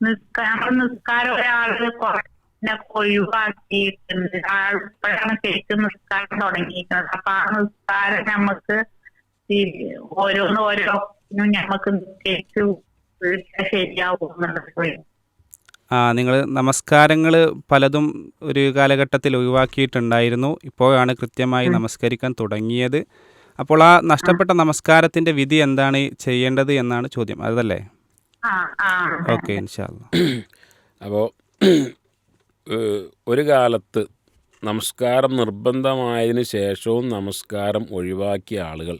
നിസ്കാരം നിസ്കാരം ഒരാൾ ഒഴിവാക്കിയിട്ടുണ്ട്. ആൾ ഇപ്പോഴാണ് ശരിക്കും നിസ്കാരം തുടങ്ങിയിരിക്കുന്നത്. അപ്പൊ ആ നിസ്കാരം നമുക്ക് ഓരോന്ന് ഓരോന്നും നമുക്ക് നിശ്ചയിച്ച് ശരിയാവും എന്നുള്ളത് ആ നിങ്ങൾ നമസ്കാരങ്ങൾ പലതും ഒരു കാലഘട്ടത്തിൽ ഒഴിവാക്കിയിട്ടുണ്ടായിരുന്നു. ഇപ്പോഴാണ് കൃത്യമായി നമസ്കരിക്കാൻ തുടങ്ങിയത്. അപ്പോൾ ആ നഷ്ടപ്പെട്ട നമസ്കാരത്തിന്റെ വിധി എന്താണ്? ചെയ്യേണ്ടത് എന്നാണ് ചോദ്യം. അതല്ലേ? ഓക്കെ അപ്പോ അപ്പോൾ ഒരു കാലത്ത് നമസ്കാരം നിർബന്ധമായതിനു ശേഷവും നമസ്കാരം ഒഴിവാക്കിയ ആളുകൾ.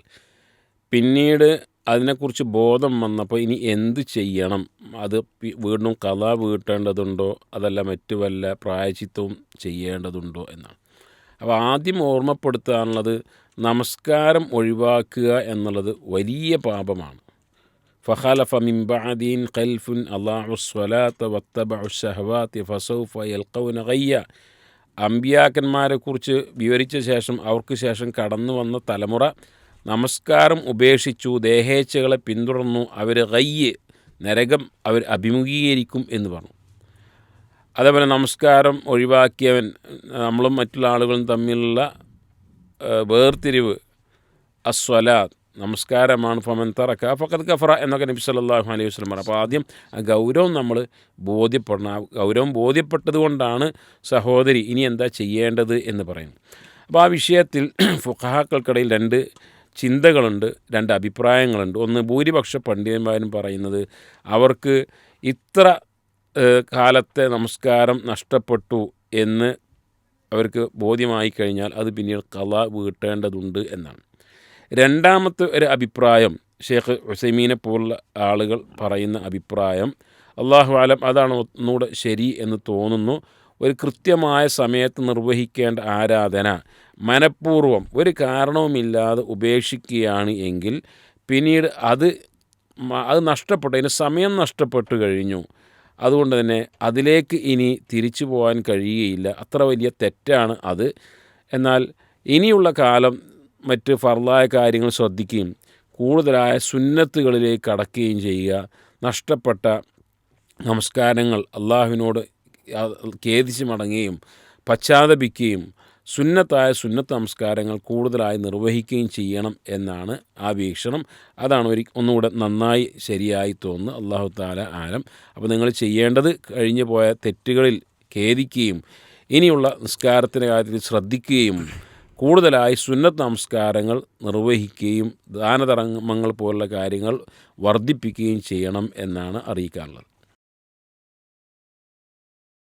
പിന്നീട് അതിനെക്കുറിച്ച് ബോധം വന്നപ്പോൾ ഇനി എന്ത് ചെയ്യണം? അത് വീണ്ടും കഥ വീട്ടേണ്ടതുണ്ടോ? അതല്ല മറ്റു വല്ല പ്രായച്ചിത്തവും ചെയ്യേണ്ടതുണ്ടോ എന്നാണ്. അപ്പോൾ ആദ്യം ഓർമ്മപ്പെടുത്താനുള്ളത് നമസ്കാരം ഒഴിവാക്കുക എന്നുള്ളത് വലിയ പാപമാണ്. ഫഹാലഫ മിംബാദീൻ ഖൽഫുൻ അള്ളാഹു സ്വലാത്ത് വത്തബു ഷഹവാത്ത് ഫസൗഫ എൽക്കൗന കയ്യ അമ്പിയാക്കന്മാരെക്കുറിച്ച് വിവരിച്ച ശേഷം അവർക്ക് ശേഷം കടന്നു വന്ന തലമുറ നമസ്കാരം ഉപേക്ഷിച്ചു ദേഹേച്ഛകളെ പിന്തുടർന്നു അവർ കയ്യ് നരകം അവർ അഭിമുഖീകരിക്കും എന്ന് പറഞ്ഞു. അതേപോലെ നമസ്കാരം ഒഴിവാക്കിയവൻ നമ്മളും മറ്റുള്ള ആളുകളും തമ്മിലുള്ള വേർതിരിവ് അസ്വലാത്ത് നമസ്കാരമാണ് ഫമൻ തറക്ക. ഫക്കത് കഫറ എന്നൊക്കെ നബി സല്ലല്ലാഹു അലൈഹി വസ്ലം പറഞ്ഞു. അപ്പോൾ ആദ്യം ആ ഗൗരവം നമ്മൾ ബോധ്യപ്പെടണം. ആ ഗൗരവം ബോധ്യപ്പെട്ടത് കൊണ്ടാണ് സഹോദരി ഇനി എന്താ ചെയ്യേണ്ടത് എന്ന് പറയുന്നത്. അപ്പോൾ ആ വിഷയത്തിൽ ഫുഖാക്കൾക്കിടയിൽ രണ്ട് ചിന്തകളുണ്ട് രണ്ട് അഭിപ്രായങ്ങളുണ്ട്. ഒന്ന് ഭൂരിപക്ഷ പണ്ഡിതന്മാരും പറയുന്നത് അവർക്ക് ഇത്ര കാലത്തെ നമസ്കാരം നഷ്ടപ്പെട്ടു എന്ന് അവർക്ക് ബോധ്യമായി കഴിഞ്ഞാൽ അത് പിന്നീട് കല വീട്ടേണ്ടതുണ്ട് എന്നാണ്. രണ്ടാമത്തെ ഒരു അഭിപ്രായം ഷേഖ് ഹുസൈമീനെ പോലുള്ള ആളുകൾ പറയുന്ന അഭിപ്രായം അള്ളാഹു ആലം അതാണ് ഒന്നുകൂടെ ശരി എന്ന് തോന്നുന്നു. ഒരു കൃത്യമായ സമയത്ത് നിർവഹിക്കേണ്ട ആരാധന മനഃപൂർവം ഒരു കാരണവുമില്ലാതെ ഉപേക്ഷിക്കുകയാണ് എങ്കിൽ പിന്നീട് അത് അത് നഷ്ടപ്പെട്ടു അതിന് സമയം നഷ്ടപ്പെട്ടു കഴിഞ്ഞു. അതുകൊണ്ട് തന്നെ അതിലേക്ക് ഇനി തിരിച്ചു പോകാൻ കഴിയുകയില്ല. അത്ര വലിയ തെറ്റാണ് അത്. എന്നാൽ ഇനിയുള്ള കാലം മറ്റ് ഫർലായ കാര്യങ്ങൾ ശ്രദ്ധിക്കുകയും കൂടുതലായ സുന്നത്തുകളിലേക്ക് കടക്കുകയും ചെയ്യുക. നഷ്ടപ്പെട്ട നമസ്കാരങ്ങൾ അള്ളാഹുവിനോട് ഖേദിച്ച് മടങ്ങുകയും പശ്ചാത്തപിക്കുകയും സുന്നത്തായ സുന്നത്ത് നമസ്കാരങ്ങൾ കൂടുതലായി നിർവഹിക്കുകയും ചെയ്യണം എന്നാണ് ആ വീക്ഷണം. അതാണ് ഒരു ഒന്നുകൂടെ നന്നായി ശരിയായി തോന്നുന്നത് അള്ളാഹു താല ആലം. അപ്പോൾ നിങ്ങൾ ചെയ്യേണ്ടത് കഴിഞ്ഞു പോയ തെറ്റുകളിൽ ഖേദിക്കുകയും ഇനിയുള്ള നിസ്കാരത്തിന്റെ കാര്യത്തിൽ ശ്രദ്ധിക്കുകയും കൂടുതലായി സുന്നത്ത് നമസ്കാരങ്ങൾ നിർവഹിക്കുകയും ദാനധർമ്മങ്ങൾ പോലുള്ള കാര്യങ്ങൾ വർദ്ധിപ്പിക്കുകയും ചെയ്യണം എന്നാണ് അറിയിക്കാറുള്ളത്